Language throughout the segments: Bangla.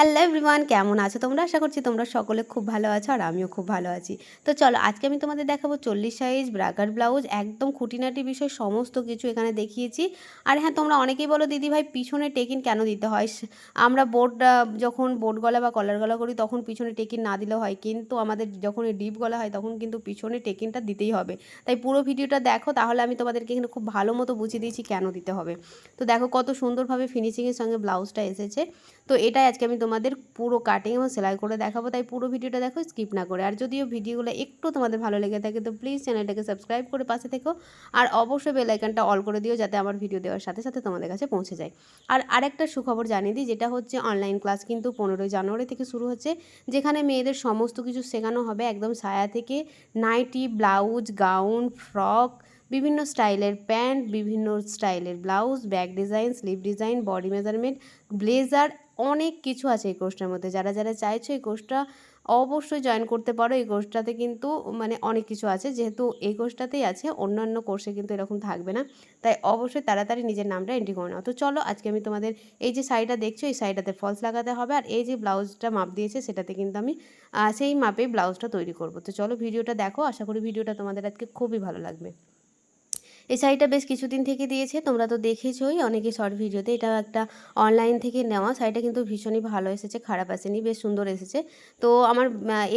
হ্যালো এভরিওয়ান কেমন আছো তোমরা? আশা করছি তোমরা সকলে খুব ভালো আছো আর আমিও খুব ভালো আছি। তো চলো, আজকে আমি তোমাদের দেখাবো চল্লিশ সাইজ ব্রাগার ব্লাউজ। একদম খুঁটিনাটি বিষয়, সমস্ত কিছু এখানে দেখিয়েছি। আর হ্যাঁ তোমরা অনেকেই বলো, দিদি ভাই, পিছনে টেকিন কেন দিতে হয়? আমরা বোর্ড যখন বোর্ড গলা বা কলার গলা করি, তখন পিছনে টেকিন না দিলেও হয়। কিন্তু আমাদের যখন ডিপ গলা হয়, তখন কিন্তু পিছনে টেকিনটা দিতেই হবে। তাই পুরো ভিডিওটা দেখো, তাহলে আমি তোমাদেরকে এখানে খুব ভালো মতো বুঝিয়ে দিয়েছি কেন দিতে হবে। তো দেখো, কত সুন্দরভাবে ফিনিশিংয়ের সঙ্গে ব্লাউজটা এসেছে। তো এটাই আজকে আমি তোমাদের পুরো কাটিং এবং সেলাই করে দেখাবো, তাই পুরো ভিডিওটা দেখো স্কিপ না করে। আর যদিও ভিডিওগুলো একটু তোমাদের ভালো লেগে থাকে, তো প্লিজ চ্যানেলটাকে সাবস্ক্রাইব করে পাশে থেকো। আর অবশ্যই বেল আইকনটা অল করে দিও, যাতে আমার ভিডিও দেওয়ার সাথে সাথে তোমাদের কাছে পৌঁছে যায়। আর আরেকটা সুখবর জানিয়ে দিই, যেটা হচ্ছে অনলাইন ক্লাস কিন্তু পনেরোই জানুয়ারি থেকে শুরু হচ্ছে, যেখানে মেয়েদের সমস্ত কিছু শেখানো হবে একদম সায়া থেকে নাইটি ব্লাউজ গাউন ফ্রক বিভিন্ন স্টাইলের প্যান্ট, বিভিন্ন স্টাইলের blouse back design sleeve design body measurement blazer অনেক কিছু আছে এই কোর্সটার মধ্যে। যারা যারা চাইছো এই কোর্সটা অবশ্যই জয়েন করতে পারো। এই কোর্সটাতে কিন্তু মানে অনেক কিছু আছে। যেহেতু এই কোর্সটাতেই আছে, অন্যান্য কোর্সে কিন্তু এরকম থাকবে না। তাই অবশ্যই তাড়াতাড়ি নিজের নামটা এন্ট্রি করে নাও। তো চলো, আজকে আমি তোমাদের এই যে শাড়িটা দেখছ, এই শাড়িটাতে ফলস লাগাতে হবে। আর এই যে ব্লাউজটা মাপ দিয়েছে, সেটাতে কিন্তু আমি সেই মাপেই ব্লাউজটা তৈরি করব। তো চলো, ভিডিওটা দেখো। আশা করি ভিডিওটা তোমাদের আজকে খুবই ভালো লাগবে। এই শাড়িটা বেশ কিছুদিন থেকে দিয়েছে, তোমরা তো দেখেছোই অনেকে শর্ট ভিডিওতে এটা একটা অনলাইন থেকে নেওয়া। শাড়িটা কিন্তু ভীষণই ভালো এসেছে, খারাপ আসেনি, বেশ সুন্দর এসেছে। তো আমার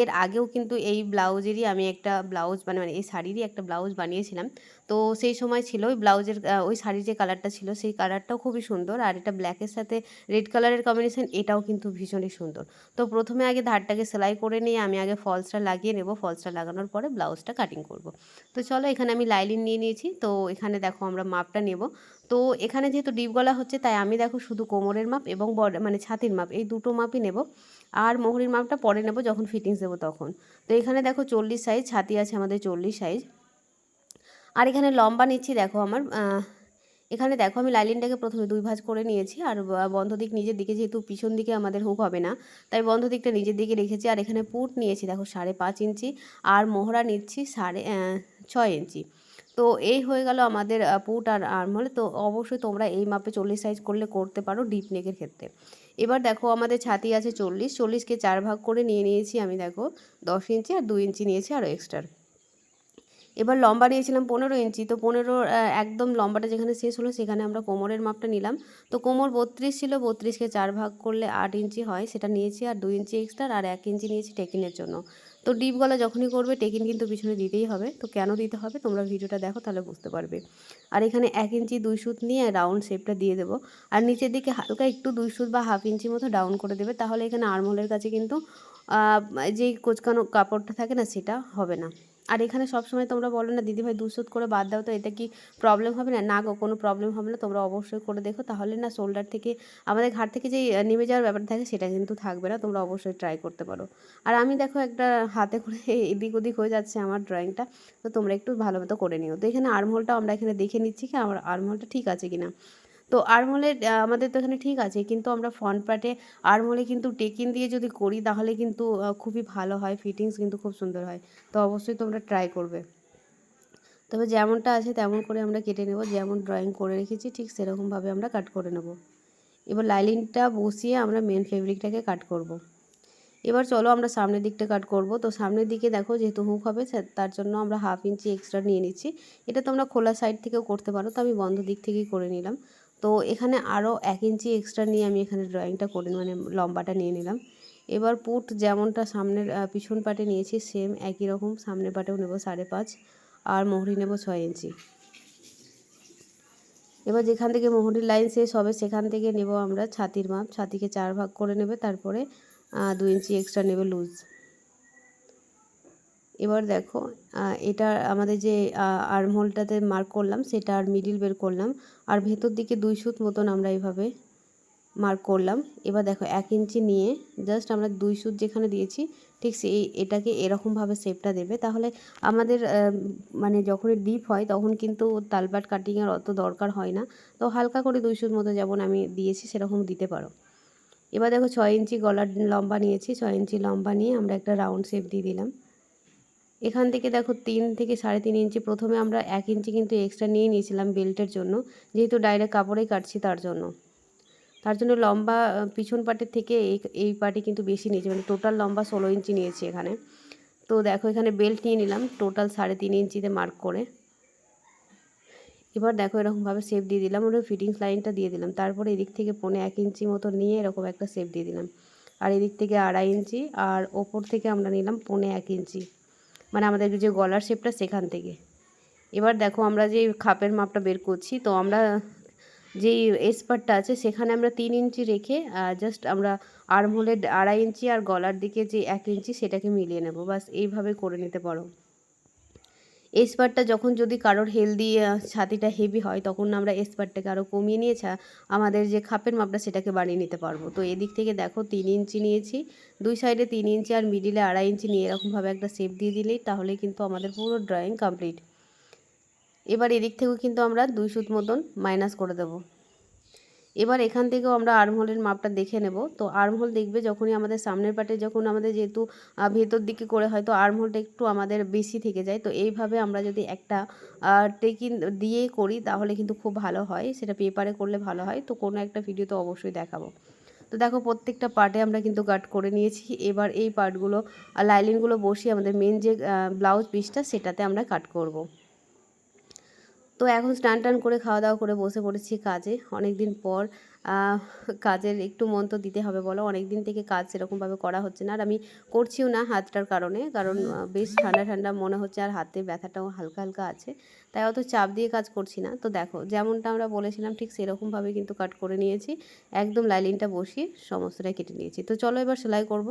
এর আগেও কিন্তু এই ব্লাউজেরই আমি একটা ব্লাউজ মানে মানে এই শাড়িরই একটা ব্লাউজ বানিয়েছিলাম। তো সেই সময় ছিল ওই ব্লাউজের ওই শাড়ির যে কালারটা ছিল, সেই কালারটাও খুবই সুন্দর। আর এটা ব্ল্যাকের সাথে রেড কালারের কম্বিনেশন এটাও কিন্তু ভীষণই সুন্দর। তো প্রথমে আগে ধারটাকে সেলাই করে নিয়ে আমি আগে ফলসটা লাগিয়ে নেব। ফলসটা লাগানোর পরে ব্লাউজটা কাটিং করব। তো চলো এখানে আমি লাইলিন নিয়ে নিয়েছি। তো এখানে দেখো আমরা মাপটা নেব। তো এখানে যেহেতু ডিপ গলা হচ্ছে, তাই আমি দেখো শুধু কোমরের মাপ এবং বড মানে ছাতির মাপ, এই দুটো মাপই নেব। আর মোহরির মাপটা পরে নেব যখন ফিটিংস দেবো তখন। তো এখানে দেখো চল্লিশ সাইজ ছাতি আছে আমাদের চল্লিশ সাইজ আর এখানে লম্বা নিচ্ছি দেখো আমার এখানে দেখো আমি লাইলিনটাকে প্রথমে দুই ভাঁজ করে নিয়েছি। আর বন্ধ দিক নিজের দিকে যেহেতু পিছন দিকে আমাদের হুক হবে না, তাই বন্ধ দিকটা নিজের দিকে রেখেছি। আর এখানে পুট নিয়েছি দেখো সাড়ে পাঁচ ইঞ্চি। আর মোহরা নিচ্ছি সাড়ে ছয় ইঞ্চি। তো এই হয়ে গেল আমাদের পুট আর আর্মহলে তো অবশ্যই তোমরা এই মাপে চল্লিশ সাইজ করলে করতে পারো ডিপ নেকের ক্ষেত্রে। এবার দেখো আমাদের ছাতি আছে চল্লিশ। চল্লিশকে চার ভাগ করে নিয়ে নিয়েছি আমি দেখো দশ ইঞ্চি আর দুই ইঞ্চি নিয়েছি আরও এক্সট্রা এবার লম্বা নিয়েছিলাম পনেরো ইঞ্চি। তো পনেরো একদম লম্বাটা যেখানে শেষ হলো সেখানে আমরা কোমরের মাপটা নিলাম। তো কোমর বত্রিশ ছিল বত্রিশকে চার ভাগ করলে আট ইঞ্চি হয়। সেটা নিয়েছি আর দুই ইঞ্চি এক্সট্রা আর এক ইঞ্চি নিয়েছি টেকিনের জন্য। তো ডিপ গলা যখনই করবে টেকিন কিন্তু পিছনে দিতেই হবে। তো কেন দিতে হবে? তোমরা ভিডিওটা দেখো, তাহলে বুঝতে পারবে। আর এখানে এক ইঞ্চি দুই সুত নিয়ে রাউন্ড শেপটা দিয়ে দেবো। আর নিচের দিকে হালকা একটু দুই সুত বা হাফ ইঞ্চি মতো ডাউন করে দেবে, তাহলে এখানে আর্মহোলের কাছে কিন্তু যেই কোচকানো কাপড়টা থাকে না, সেটা হবে না। আর এখানে সবসময় তোমরা বলো না, দিদিভাই দুশোত করে বাদ দাও তো এটা কি প্রবলেম হবে না? না গো, কোনো প্রবলেম হবে না, তোমরা অবশ্যই করে দেখো। তাহলে না শোল্ডার থেকে, আমাদের ঘাট থেকে যেই নেমে যাওয়ার ব্যাপার থাকে, সেটা কিন্তু থাকবে না, তোমরা অবশ্যই ট্রাই করতে পারো। আর আমি দেখো একটা হাতে করে এদিক ওদিক হয়ে যাচ্ছে আমার ড্রয়িংটা তো তোমরা একটু ভালো মতো করে নিও। তো এখানে আর্মহোলটা আমরা এখানে দেখে নিচ্ছি কি, আমার আর্মহোলটা ঠিক আছে কিনা? তো আর্মহোলের আমাদের তো এখানে ঠিক আছে, কিন্তু আমরা ফ্রন্ট পার্টে আর্মহোলে কিন্তু টেকিন দিয়ে যদি করি, তাহলে কিন্তু খুবই ভালো হয় ফিটিংস কিন্তু খুব সুন্দর হয়। তো অবশ্যই তোমরা ট্রাই করবে। তবে যেমনটা আছে, তেমন করে আমরা কেটে নেব, যেমন ড্রয়িং করে রেখেছি, ঠিক সেরকমভাবে আমরা কাট করে নেব। এবার লাইলিনটা বসিয়ে আমরা মেন ফেব্রিকটাকে কাট করব। এবার চলো আমরা সামনের দিকটা কাট করব। তো সামনের দিকে দেখো যেহেতু হুক হবে তার জন্য আমরা হাফ ইঞ্চি এক্সট্রা নিয়ে নিচ্ছি। এটা তোমরা খোলা সাইড থেকেও করতে পারো, তো আমি বন্ধ দিক থেকেই করে নিলাম। তো এখানে আরও এক ইঞ্চি এক্সট্রা নিয়ে আমি এখানে ড্রয়িংটা করে মানে লম্বাটা নিয়ে নিলাম। এবার পুট যেমনটা সামনের পিছন পাটে নিয়েছি সেম একই রকম সামনের পাটেও নেব সাড়ে পাঁচ আর মোহরি নেব ছয় ইঞ্চি। এবার যেখান থেকে মোহরির লাইন শেষ হবে, সেখান থেকে নেব আমরা ছাতির মাপ, ছাতিকে চার ভাগ করে নেবে, তারপরে দু ইঞ্চি এক্সট্রা নেবে লুজ এবার দেখো এটা আমাদের যে আর্মহোলটাতে মার্ক করলাম, সেটা আর মিডিল বের করলাম। আর ভেতর দিকে দুই সুত মতন আমরা এইভাবে মার্ক করলাম। এবার দেখো, এক ইঞ্চি নিয়ে জাস্ট আমরা দুই সুত যেখানে দিয়েছি, ঠিক সেই, এটাকে এরকমভাবে শেপটা দেবে। তাহলে আমাদের মানে যখনই ডিপ হয়, তখন কিন্তু তালপাট কাটিংয়ের অত দরকার হয় না। তো হালকা করে দুই সুত মতো যেমন আমি দিয়েছি, সেরকম দিতে পারো। এবার দেখো, ছয় ইঞ্চি গলার লম্বা নিয়েছি, ছয় ইঞ্চি লম্বা নিয়ে আমরা একটা রাউন্ড শেপ দিয়ে দিলাম। এখান থেকে দেখো তিন থেকে সাড়ে তিন ইঞ্চি প্রথমে আমরা এক ইঞ্চি কিন্তু এক্সট্রা নিয়ে নিয়েছিলাম বেল্টের জন্য, যেহেতু ডাইরেক্ট কাপড়েই কাটছি তার জন্য। তার জন্য লম্বা পিছন পাটের থেকে এই এই পার্টে কিন্তু বেশি নিয়েছি মানে টোটাল লম্বা ষোলো ইঞ্চি নিয়েছি এখানে। তো দেখো এখানে বেল্ট নিয়ে নিলাম টোটাল সাড়ে তিন ইঞ্চিতে মার্ক করে। এবার দেখো এরকমভাবে শেপ দিয়ে দিলাম, ওটা ফিটিংস লাইনটা দিয়ে দিলাম। তারপরে এদিক থেকে পৌনে এক ইঞ্চি মতো নিয়ে এরকম একটা শেপ দিয়ে দিলাম। আর এদিক থেকে আড়াই ইঞ্চি, আর ওপর থেকে আমরা নিলাম পৌনে এক ইঞ্চি। মানে আমাদের যে গলার শেপটা সেখান থেকে। এবার দেখো আমরা যে খাপের মাপটা বের করছি, তো আমরা যেই এসপারটা আছে সেখানে আমরা তিন ইঞ্চি রেখে জাস্ট আমরা আর্মহোলের আড়াই ইঞ্চি আর গলার দিকে যে এক ইঞ্চি সেটাকে মিলিয়ে নেব। বাস এইভাবে করে নিতে পারো। এসপারটা যখন যদি কারোর হেলদি ছাতিটা হেভি হয়, তখন আমরা এসপারটাকে আরও কমিয়ে নিয়ে ছা- আমাদের যে খাপের মাপটা সেটাকে বাড়িয়ে নিতে পারব। তো এদিক থেকে দেখো তিন ইঞ্চি নিয়েছি, দুই সাইডে তিন ইঞ্চি আর মিডিলে আড়াই ইঞ্চি নিয়ে এরকমভাবে একটা শেপ দিয়ে দিলেই তাহলে কিন্তু আমাদের পুরো ড্রয়িং কমপ্লিট এবার এদিক থেকেও কিন্তু আমরা দুই সুত মতন মাইনাস করে দেব। এবার এখান থেকেও আমরা আর্মহোলের মাপটা দেখে নেব। তো আর্মহোল দেখবে যখনই আমাদের সামনের পাটে যখন আমাদের যেহেতু ভেতর দিকে করে হয়তো আর্মহোলটা একটু আমাদের বেশি থেকে যায়। তো এইভাবে আমরা যদি একটা টেকিন দিয়ে করি তাহলে কিন্তু খুব ভালো হয়। সেটা পেপারে করলে ভালো হয়। তো কোনো একটা ভিডিও তো অবশ্যই দেখাবো। তো দেখো প্রত্যেকটা পার্টে আমরা কিন্তু কাট করে নিয়েছি। এবার এই পার্টগুলো লাইলিনগুলো বসিয়ে আমাদের মেন যে ব্লাউজ পিসটা সেটাতে আমরা কাট করব। তো এখন স্নান টান করে খাওয়া দাওয়া করে বসে পড়েছি কাজে। অনেক দিন পর কাজের একটু মন তো দিতে হবে বলো। অনেক দিন থেকে কাজ সেরকমভাবে করা হচ্ছে না আর আমি করছিও না হাতটার কারণে। কারণ বেশ ঠান্ডা ঠান্ডা মনে হচ্ছে আর হাতে ব্যথাটাও হালকা হালকা আছে। তাই অত চাপ দিয়ে কাজ করছি না। তো দেখো, যেমনটা আমরা বলেছিলাম ঠিক সেরকমভাবে কিন্তু কাট করে নিয়েছি। একদম লাইলিনটা বসিয়ে সমস্তটা কেটে নিয়েছি। তো চলো এবার সেলাই করব।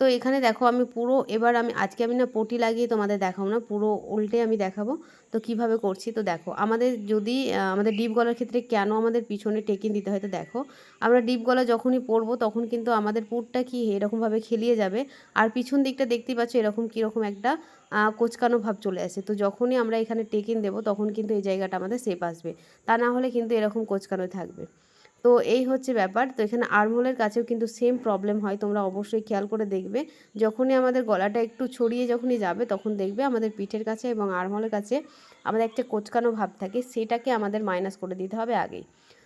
তো এখানে দেখো আমি পুরো, এবার আমি, আজকে আমি না পটি লাগিয়ে তোমাদের দেখাবো না, পুরো উল্টে আমি দেখাবো তো কীভাবে করছি। তো দেখো, আমাদের যদি আমাদের ডিপ গলার ক্ষেত্রে কেন আমাদের পিছনে টেকিন দিতে হয় তো দেখো, আমরা ডিপ গলা যখনই পরবো তখন কিন্তু আমাদের পুরটা কি এরকমভাবে খেলিয়ে যাবে আর পিছন দিকটা দেখতেই পাচ্ছ এরকম কীরকম একটা কোচকানো ভাব চলে আসে। তো যখনই আমরা এখানে টেকিন দেবো তখন কিন্তু এই জায়গাটা আমাদের সেপ আসবে। তা না হলে কিন্তু এরকম কোচকানো থাকবে। তো এই হচ্ছে ব্যাপার। তো এখানে আর্মহোলের কাছেও কিন্তু সেম প্রবলেম হয়, তোমরা অবশ্যই খেয়াল করে দেখবে। যখনই আমাদের গলাটা একটু ছড়িয়ে যখনই যাবে, তখন দেখবে আমাদের পিঠের কাছে এবং আর্মহোলের কাছে আমাদের একটা কোচকানো ভাব থাকে, সেটাকে আমাদের মাইনাস করে দিতে হবে আগেই।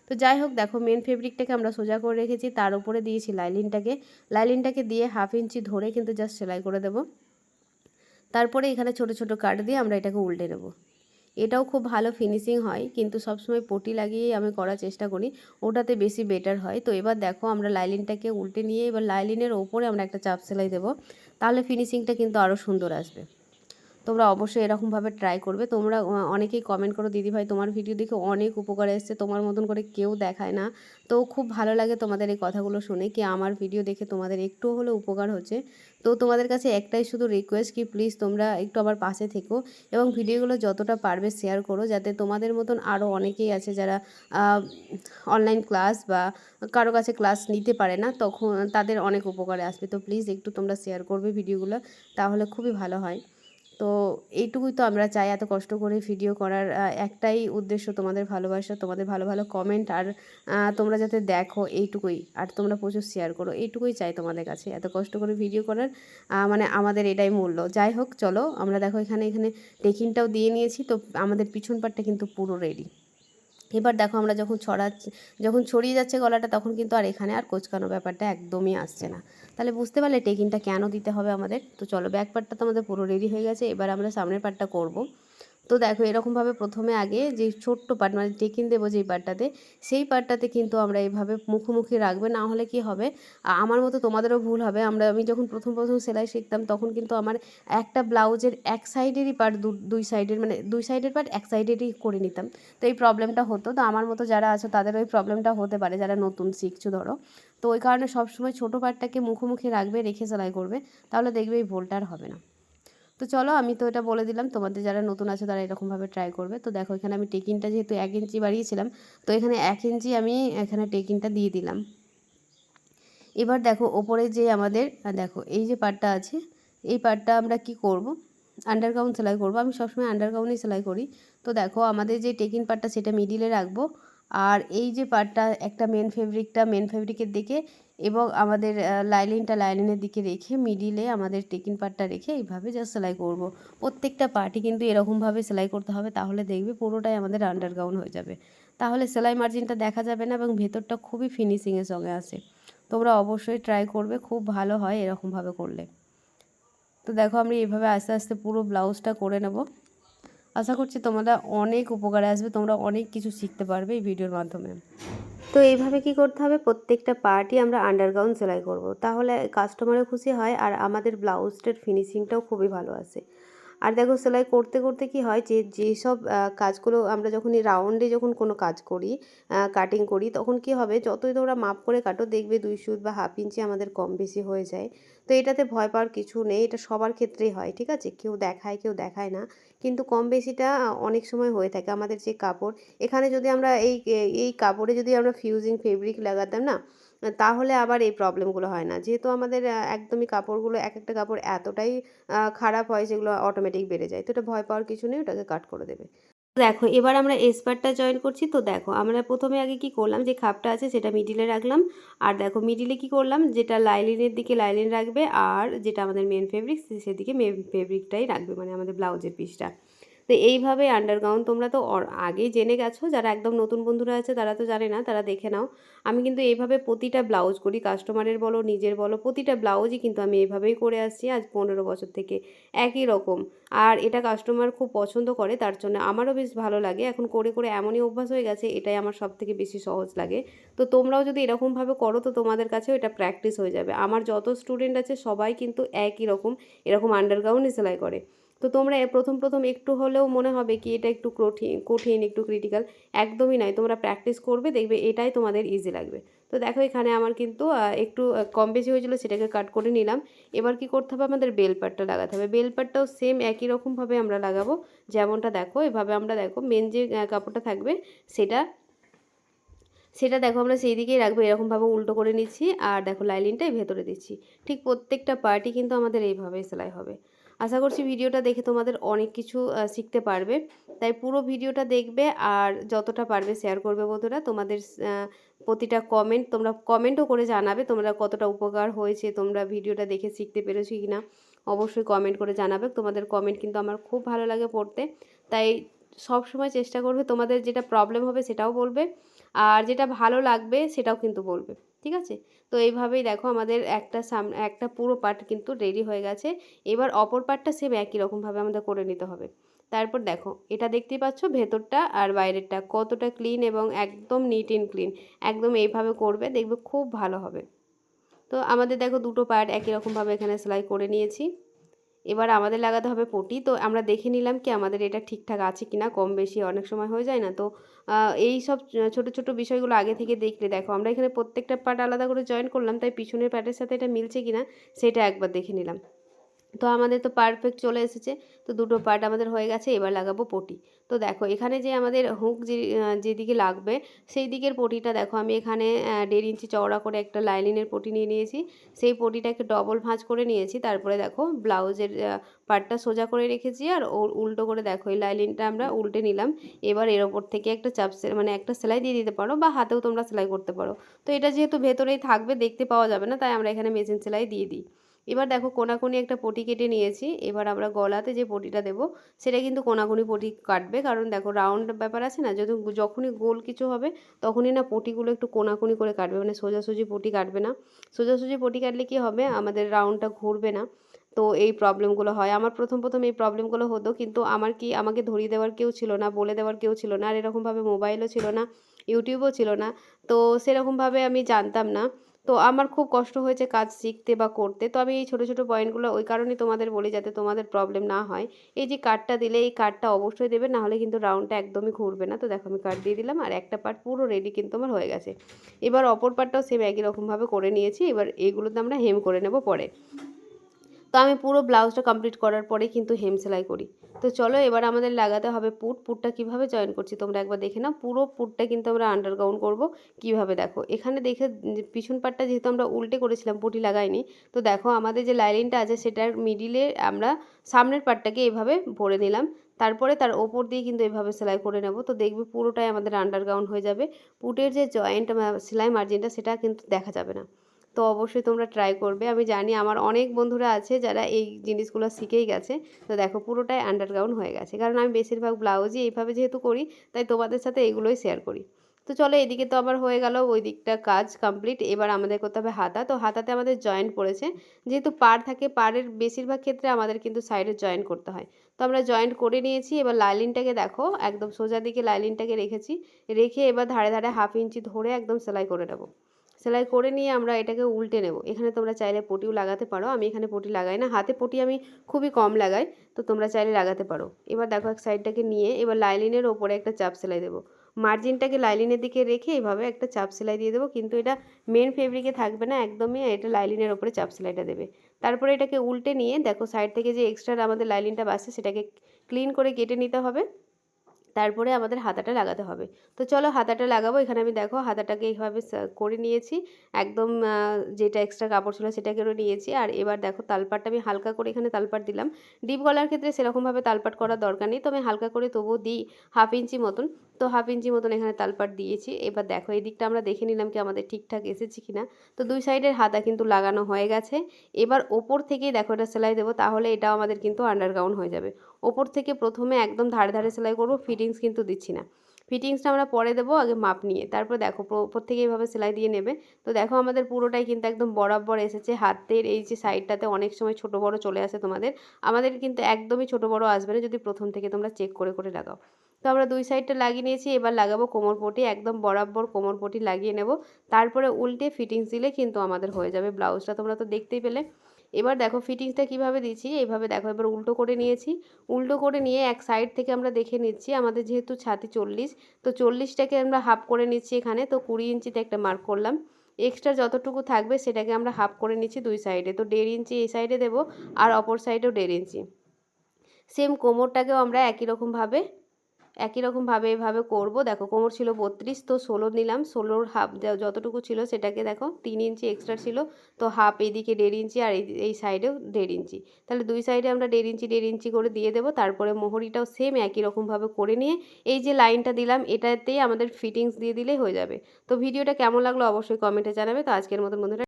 তো যাই হোক, দেখো মেন ফেব্রিকটাকে আমরা সোজা করে রেখেছি, তার উপরে দিয়েছি লাইলিনটাকে। লাইলিনটাকে দিয়ে হাফ ইঞ্চি ধরে কিন্তু জাস্ট সেলাই করে দেবো। তারপরে এখানে ছোট ছোট কাট দিয়ে আমরা এটাকে উল্টে নেব। এটাও খুব ভালো ফিনিশিং হয়, কিন্তু সবসময় পটি লাগিয়েই আমি করার চেষ্টা করি, ওটাতে বেশি বেটার হয়। তো এবার দেখো আমরা লাইলিনটাকে উল্টে নিয়ে, এবার লাইলিনের ওপরে আমরা একটা চাপ সেলাই দেবো, তাহলে ফিনিশিংটা কিন্তু আরও সুন্দর আসবে। তোমরা অবশ্যই এরকমভাবে ট্রাই করবে। তোমরা অনেকেই কমেন্ট করো, দিদিভাই, তোমার ভিডিও দেখে অনেক উপকার এসছে, তোমার মতন করে কেউ দেখায় না। তো খুব ভালো লাগে তোমাদের এই কথাগুলো শুনে কি আমার ভিডিও দেখে তোমাদের একটু হলেও উপকার হচ্ছে। তো তোমাদের কাছে একটাই শুধু রিকোয়েস্ট কি প্লিজ তোমরা একটু আমার পাশে থেকো এবং ভিডিওগুলো যতটা পারবে শেয়ার করো, যাতে তোমাদের মতন আরও অনেকেই আছে যারা অনলাইন ক্লাস বা কারও কাছে ক্লাস নিতে পারে না, তখন তাদের অনেক উপকারে আসবে। তো প্লিজ একটু তোমরা শেয়ার করবে ভিডিওগুলো তাহলে খুবই ভালো হয়। তো এইটুকুই তো আমরা চাই এত কষ্ট করে ভিডিও করার একটাই উদ্দেশ্য তোমাদের ভালোবাসা, তোমাদের ভালো ভালো কমেন্ট আর তোমরা যাতে দেখো এইটুকুই আর তোমরা প্রচুর শেয়ার করো, এইটুকুই চাই তোমাদের কাছে এত কষ্ট করে ভিডিও করার মানে আমাদের এটাই মূল্য। যাই হোক, চলো আমরা দেখো এখানে এখানে টেকিংটাও দিয়ে নিয়েছি, তো আমাদের পিছন পাটটা কিন্তু পুরো রেডি এবার দেখো আমরা যখন ছড়াচ্ছি, যখন ছড়িয়ে যাচ্ছে গলাটা, তখন কিন্তু আর এখানে আর কোচকানো ব্যাপারটা একদমই আসছে না। তাহলে বুঝতে পারলে টেকিংটা কেন দিতে হবে আমাদের? তো চলো ব্যাক পার্টটা তো আমাদের পুরো রেডি হয়ে গেছে, এবার আমরা সামনের পার্টটা করব। তো দেখো এরকমভাবে প্রথমে আগে যে ছোট্ট পার্ট মানে টেকিং দেবো যেই পার্টটাতে সেই পার্টটাতে কিন্তু আমরা এইভাবে মুখোমুখি রাখবে। না হলে কি হবে? আমার মতো তোমাদেরও ভুল হবে। আমরা, আমি যখন প্রথম প্রথম সেলাই শিখতাম, তখন কিন্তু আমার একটা ব্লাউজের এক সাইডেরই পার্ট দুই সাইডের মানে দুই সাইডের পার্ট এক সাইডেরই করে নিতাম। তো এই প্রবলেমটা হতো। তো আমার মতো যারা আছে, তাদের ওই প্রবলেমটা হতে পারে, যারা নতুন শিখছো, ধরো। তো ওই কারণে সবসময় ছোটো পার্টটাকে মুখোমুখি রাখবে, রেখে সেলাই করবে। তাহলে দেখবে এই ভুলটা আর হবে না। তো চলো আমি তো এটা বলে দিলাম, তোমাদের যারা নতুন আছে তারা এরকমভাবে ট্রাই করবে। তো দেখো এখানে আমি টেকিনটা যেহেতু এক ইঞ্চি বাড়িয়েছিলাম, তো এখানে এক ইঞ্চি আমি এখানে টেকিনটা দিয়ে দিলাম। এবার দেখো ওপরে যে আমাদের দেখো এই যে পার্টটা আছে, এই পার্টটা আমরা কি করব? আন্ডারগ্রাউন্ড সেলাই করব। আমি সবসময় আন্ডারগ্রাউন্ডই সেলাই করি। তো দেখো আমাদের যে টেকিন পার্টটা সেটা মিডিলে রাখব। আর এই যে পার্টটা একটা মেন ফেব্রিকটা মেন ফেব্রিকের দিকে এবং আমাদের লাইলিনটা লাইলিনের দিকে রেখে মিডিলে আমাদের টেকিন পার্টটা রেখে এইভাবে জাস্ট সেলাই করব। প্রত্যেকটা পার্টই কিন্তু এরকমভাবে সেলাই করতে হবে, তাহলে দেখবে পুরোটাই আমাদের আন্ডারগ্রাউন্ড হয়ে যাবে। তাহলে সেলাই মার্জিনটা দেখা যাবে না এবং ভেতরটা খুবই ফিনিশিংয়ের সঙ্গে আসে তোমরা অবশ্যই ট্রাই করবে, খুব ভালো হয় এরকমভাবে করলে। তো দেখো আমি এইভাবে আস্তে আস্তে পুরো ব্লাউজটা করে নেব। আশা করছি তোমাদের অনেক উপকারে আসবে, তোমরা অনেক কিছু শিখতে পারবে এই ভিডিওর মাধ্যমে। তো এইভাবে কি করতে হবে? প্রত্যেকটা পার্টই আমরা আন্ডারগ্রাউন্ড সেলাই করব। তাহলে কাস্টমারও খুশি হয় আর আমাদের ব্লাউজটার ফিনিশিংটাও খুবই ভালো আসে। আর দেখো সেলাই করতে করতে কি হয়? যে যেসব কাজগুলো আমরা যখন রাউন্ডে যখন কোনো কাজ করি কাটিং করি, তখন কি হবে? যতই তোমরা মাপ করে কাটো, দেখবে দুই সুত বা হাফ ইঞ্চি আমাদের কম বেশি হয়ে যায়। তো এটাতে ভয় পাওয়ার কিছু নেই, এটা সবার ক্ষেত্রেই হয়, ঠিক আছে? কেউ দেখায় কেউ দেখায় না। কিন্তু কম বেশিটা অনেক সময় হয়ে থাকে। আমাদের যে কাপড়, এখানে যদি আমরা এই এই কাপড়ে যদি আমরা ফিউজিং ফেব্রিক লাগাতাম না, তাহলে আবার এই প্রবলেমগুলো হয় না। যেহেতু আমাদের একদমই কাপড়গুলো এক একটা কাপড় এতটাই খারাপ হয়, যেগুলো অটোমেটিক বেড়ে যায়। তো এটা ভয় পাওয়ার কিছু নেই, ওটাকে কাট করে দেবে। দেখো, এবার আমরা এসপারটা জয়েন করছি। তো দেখো, আমরা প্রথমে আগে কি করলাম? যে খাপটা আছে সেটা মিডিলে রাখলাম। আর দেখো মিডিলে কি করলাম? যেটা লাইলিনের দিকে লাইলিন রাখবে আর যেটা আমাদের মেন ফেব্রিক সেদিকে মেন ফেব্রিকটাই রাখবে মানে আমাদের ব্লাউজের পিসটা তো এইভাবে আন্ডারগ্রাউন্ড তোমরা তো আগে জেনে গেছো, যারা একদম নতুন বন্ধুরা আছে তারা তো জানে না, তারা দেখে নাও। আমি কিন্তু এইভাবে প্রতিটা ব্লাউজ করি কাস্টমারের বলো, নিজের বলো, প্রতিটা ব্লাউজই কিন্তু আমি এইভাবেই করে আসছি আজ পনেরো বছর থেকে, একই রকম। আর এটা কাস্টমার খুব পছন্দ করে, তার জন্য আমারও বেশ ভালো লাগে। এখন করে করে এমনই অভ্যাস হয়ে গেছে, এটাই আমার সব থেকে বেশি সহজ লাগে। তো তোমরাও যদি এরকমভাবে করো, তো তোমাদের কাছেও এটা প্র্যাকটিস হয়ে যাবে। আমার যত স্টুডেন্ট আছে সবাই কিন্তু একই রকম, এরকম আন্ডারগ্রাউন্ডে সেলাই করে। তো তোমরা প্রথম প্রথম একটু হলেও মনে হবে কি এটা একটু কঠিন কঠিন, একটু ক্রিটিক্যাল একদমই নয়, তোমরা প্র্যাকটিস করবে, দেখবে এটাই তোমাদের ইজি লাগবে। তো দেখো এখানে আমার কিন্তু একটু কম বেশি হয়েছিল, সেটাকে কাট করে নিলাম। এবার কি করতে হবে, আমাদের বেল পাটটা লাগাতে হবে। বেল পাটটাও সেম একই রকমভাবে আমরা লাগাবো, যেমনটা দেখো, এভাবে আমরা দেখো মেন যে কাপড়টা থাকবে, সেটা সেটা দেখো আমরা সেই দিকেই রাখব এরকমভাবে উল্টো করে নিচ্ছি, আর দেখো লাইলিনটাই ভেতরে দিচ্ছি। ঠিক প্রত্যেকটা পার্টি কিন্তু আমাদের এইভাবে সেলাই হবে। আশা করছি ভিডিওটা দেখে তোমাদের অনেক কিছু শিখতে পারবে। তাই পুরো ভিডিওটা দেখবে আর যতটা পারবে শেয়ার করবে বন্ধুরা। তোমাদের প্রতিটা কমেন্ট তোমরা কমেন্টও করে জানাবে তোমরা কতটা উপকার হয়েছে, তোমরা ভিডিওটা দেখে শিখতে পেরেছ কি না অবশ্যই কমেন্ট করে জানাবে। তোমাদের কমেন্ট কিন্তু আমার খুব ভালো লাগে পড়তে। তাই সব সময় চেষ্টা করবে তোমাদের যেটা প্রবলেম হবে সেটাও বলবে। আর যেটা ভালো লাগবে সেটাও কিন্তু বলবে। ঠিক আছে? তো এইভাবেই দেখো আমাদের একটা সামনে একটা পুরো পার্ট কিন্তু রেডি হয়ে গেছে। এবার অপর পার্টটা সেম একই রকমভাবে আমাদের করে নিতে হবে। তারপর দেখো, এটা দেখতেই পাচ্ছ ভেতরটা আর বাইরেরটা কতটা ক্লিন এবং একদম নিট অ্যান্ড ক্লিন একদম এইভাবে করবে, দেখবে খুব ভালো হবে। তো আমাদের দেখো দুটো পার্ট একই রকমভাবে এখানে সেলাই করে নিয়েছি। এবার আমাদের লাগাতে হবে পটি। তো আমরা দেখে নিলাম কি আমাদের এটা ঠিকঠাক আছে কি না কম বেশি অনেক সময় হয়ে যায় না। তো এই সব ছোট ছোট বিষয়গুলো আগে থেকে দেখলে দেখো, আমরা এখানে প্রত্যেকটা পার্ট আলাদা করে জয়েন করলাম, তাই পিছনের পার্টের সাথে এটা মিলছে কি না সেটা একবার দেখে নিলাম। তো আমাদের তো পারফেক্ট চলে এসেছে। তো দুটো পার্ট আমাদের হয়ে গেছে, এবার লাগাবো পটি। তো দেখো, এখানে যে আমাদের হুক যে যেদিকে লাগবে, সেই দিকের পটিটা দেখো, আমি এখানে দেড় ইঞ্চি চওড়া করে একটা লাইলিনের পটি নিয়ে নিয়েছি। সেই পটিটাকে ডবল ভাঁজ করে নিয়েছি, তারপরে দেখো ব্লাউজের পার্টটা সোজা করে রেখেছি, আর ওর উল্টো করে দেখো, এই লাইলিনটা আমরা উল্টে নিলাম। এবার এর ওপর থেকে একটা চাপ মানে একটা সেলাই দিয়ে দিতে পারো, বা হাতেও তোমরা সেলাই করতে পারো। তো এটা যেহেতু ভেতরেই থাকবে, দেখতে পাওয়া যাবে না, তাই আমরা এখানে মেশিন সেলাই দিয়ে দিই। এবার দেখো কোনাকুনি একটা পটি কেটে নিয়েছি। এবার আমরা গলাতে যে পটিটা দেবো, সেটা কিন্তু কোনাকুনি পটি কাটবে। কারণ দেখো রাউন্ড ব্যাপার আছে না, যদি যখনই গোল কিছু হবে, তখনই না পটিগুলো একটু কোনাকুনি করে কাটবে মানে সোজাসুজি পটি কাটবে না। সোজাসুজি পটি কাটলে কি হবে, আমাদের রাউন্ডটা ঘুরবে না। তো এই প্রবলেমগুলো হয়। আমার প্রথম প্রথম এই প্রবলেমগুলো হতো, কিন্তু আমার কি, আমাকে ধরিয়ে দেওয়ার কেউ ছিল না, বলে দেওয়ার কেউ ছিল না, আর এরকমভাবে মোবাইলও ছিল না, ইউটিউবও ছিল না। তো সেরকমভাবে আমি জানতাম না। তো আমার খুব কষ্ট হয়েছে কাজ শিখতে বা করতে। তো আমি এই ছোটো ছোটো পয়েন্টগুলো ওই কারণেই তোমাদের বলি যাতে তোমাদের প্রবলেম না হয়। এই যে কার্ডটা দিলে এই কার্ডটা অবশ্যই দেবে, নাহলে কিন্তু রাউন্ডটা একদমই ঘুরবে না। তো দেখো আমি কার্ড দিয়ে দিলাম আর একটা পার্ট পুরো রেডি কিন্তু আমার হয়ে গেছে। এবার অপর পার্টটাও সেম একই রকমভাবে করে নিয়েছি। এবার এইগুলোতে আমরা হেম করে নেব পরে। তো আমি পুরো ব্লাউজটা কমপ্লিট করার পরে কিন্তু হেম সেলাই করি। তো চলো এবার আমাদের লাগাতে হবে পুট। পুটটা কীভাবে জয়েন করছি তোমরা একবার দেখে নাও। পুরো পুটটা কিন্তু আমরা আন্ডারগ্রাউন্ড করব কীভাবে দেখো। এখানে দেখে পিছন পাটটা যেহেতু আমরা উল্টে করেছিলাম, পুটি লাগাইনি, তো দেখো আমাদের যে লাইলিনটা আছে সেটার মিডিলে আমরা সামনের পাটটাকে এভাবে ভরে নিলাম। তারপরে তার ওপর দিয়ে কিন্তু এভাবে সেলাই করে নেব। তো দেখবে পুরোটাই আমাদের আন্ডারগ্রাউন্ড হয়ে যাবে। পুটের যে জয়েন্ট সেলাই মার্জিনটা সেটা কিন্তু দেখা যাবে না। তো অবশ্যই তোমরা ট্রাই করবে। আমি জানি আমার অনেক বন্ধুরা আছে যারা এই জিনিসগুলো শিখেই গেছে। তো দেখো পুরোটাই আন্ডারগ্রাউন্ড হয়ে গেছে। কারণ আমি বেশিরভাগ ব্লাউজই এইভাবে যেহেতু করি, তাই তোমাদের সাথে এগুলোই শেয়ার করি। তো চলো এদিকে তো আবার হয়ে গেল ওই দিকটা কাজ কমপ্লিট এবার আমাদের করতে হবে হাতা। তো হাতাতে আমাদের জয়েন্ট পড়েছে। যেহেতু পার থাকে, পাড়ের বেশিরভাগ ক্ষেত্রে আমাদের কিন্তু সাইডে জয়েন্ট করতে হয়। তো আমরা জয়েন্ট করে নিয়েছি। এবার লাইলিনটাকে দেখো, একদম সোজা দিকে লাইলিনটাকে রেখেছি। রেখে এবার ধারে ধারে হাফ ইঞ্চি ধরে একদম সেলাই করে নেব। সেলাই করে নিয়ে আমরা এটাকে উল্টে নেব। এখানে তোমরা চাইলে পটিও লাগাতে পারো। আমি এখানে পটি লাগাই না। হাতে পটি আমি খুবই কম লাগাই, তো তোমরা চাইলে লাগাতে পারো। এবার দেখো এক সাইডটাকে নিয়ে এবার লাইলিনের ওপরে একটা চাপ সেলাই দেবো। মার্জিনটাকে লাইলিনের দিকে রেখে এভাবে একটা চাপ সেলাই দিয়ে দেবো, কিন্তু এটা মেন ফেব্রিকে থাকবে না, একদমই এটা লাইলিনের ওপরে চাপ সেলাইটা দেবে। তারপরে এটাকে উল্টে নিয়ে দেখো সাইড থেকে যে এক্সট্রা আমাদের লাইলিনটা বাসছে, সেটাকে ক্লিন করে কেটে নিতে হবে। তারপরে আমাদের হাতাটা লাগাতে হবে। তো চলো হাতাটা লাগাবো, এখানে আমি দেখো হাতাটাকে এইভাবে করে নিয়েছি। একদম যেটা এক্সট্রা কাপড় ছিল সেটাকেও নিয়েছি। আর এবার দেখো তালপাটটা আমি হালকা করে এখানে তালপাট দিলাম। ডিপ গলার ক্ষেত্রে সেরকমভাবে তালপাট করার দরকার নেই। তো আমি হালকা করে তবুও দিই হাফ ইঞ্চি মতন। তো হাফ ইঞ্চি মতন এখানে তালপাট দিয়েছি। এবার দেখো, এই দিকটা আমরা দেখে নিলাম কি আমাদের ঠিকঠাক এসেছে কিনা। তো দুই সাইডের হাতা কিন্তু লাগানো হয়ে গেছে। এবার ওপর থেকেই দেখো এটা সেলাই দেবো, তাহলে এটাও আমাদের কিন্তু আন্ডারগ্রাউন্ড হয়ে যাবে। ওপর থেকে প্রথমে একদম ধারে ধারে সেলাই করব ফিটিংস কিন্তু দিচ্ছি না। ফিটিংসটা আমরা পরে দেবো, আগে মাপ নিয়ে। তারপর দেখো ওপর থেকে এইভাবে সেলাই দিয়ে নেবে। তো দেখো আমাদের পুরোটাই কিন্তু একদম বরাবর এসেছে। হাতের এই যে সাইডটাতে অনেক সময় ছোট বড় চলে আসে তোমাদের। আমাদের কিন্তু একদমই ছোট বড় আসবে না যদি প্রথম থেকে তোমরা চেক করে করে লাগাও। তো আমরা দুই সাইডটা লাগিয়ে নিয়েছি, এবার লাগাবো কোমর পটি, একদম বরাবর কোমর পটি লাগিয়ে নেব। তারপরে উল্টে ফিটিংস দিলে কিন্তু আমাদের হয়ে যাবে ব্লাউজটা, তোমরা তো দেখতেই পেলে। এবার দেখো ফিটিংসটা কীভাবে দিচ্ছি, এইভাবে দেখো, এবার উল্টো করে নিয়েছি। উল্টো করে নিয়ে এক সাইড থেকে আমরা দেখে নিচ্ছি, আমাদের যেহেতু ছাতি চল্লিশ, তো চল্লিশটাকে আমরা হাফ করে নিচ্ছি এখানে, তো কুড়ি ইঞ্চিতে একটা মার্ক করলাম। এক্সট্রা যতটুকু থাকবে সেটাকে আমরা হাফ করে নিচ্ছি দুই সাইডে তো দেড় ইঞ্চি এই সাইডে দেবো আর অপর সাইডেও দেড় ইঞ্চি। সেম কোমরটাকেও আমরা একই রকমভাবে একই রকমভাবে এভাবে করব। দেখো কোমর ছিল বত্রিশ, তো ষোলো নিলাম। ষোলোর হাফ যতটুকু ছিল সেটাকে দেখো তিন ইঞ্চি এক্সট্রা ছিল। তো হাফ এইদিকে দেড় ইঞ্চি আর এই এই সাইডেও দেড় ইঞ্চি। তাহলে দুই সাইডে আমরা দেড় ইঞ্চি দেড় ইঞ্চি করে দিয়ে দেবো। তারপরে মোহরিটাও সেম একই রকমভাবে করে নিয়ে এই যে লাইনটা দিলাম, এটাতেই আমাদের ফিটিংস দিয়ে দিলেই হয়ে যাবে। তো ভিডিওটা কেমন লাগল অবশ্যই কমেন্টে জানাবে। তো আজকের মতন বন্ধুরা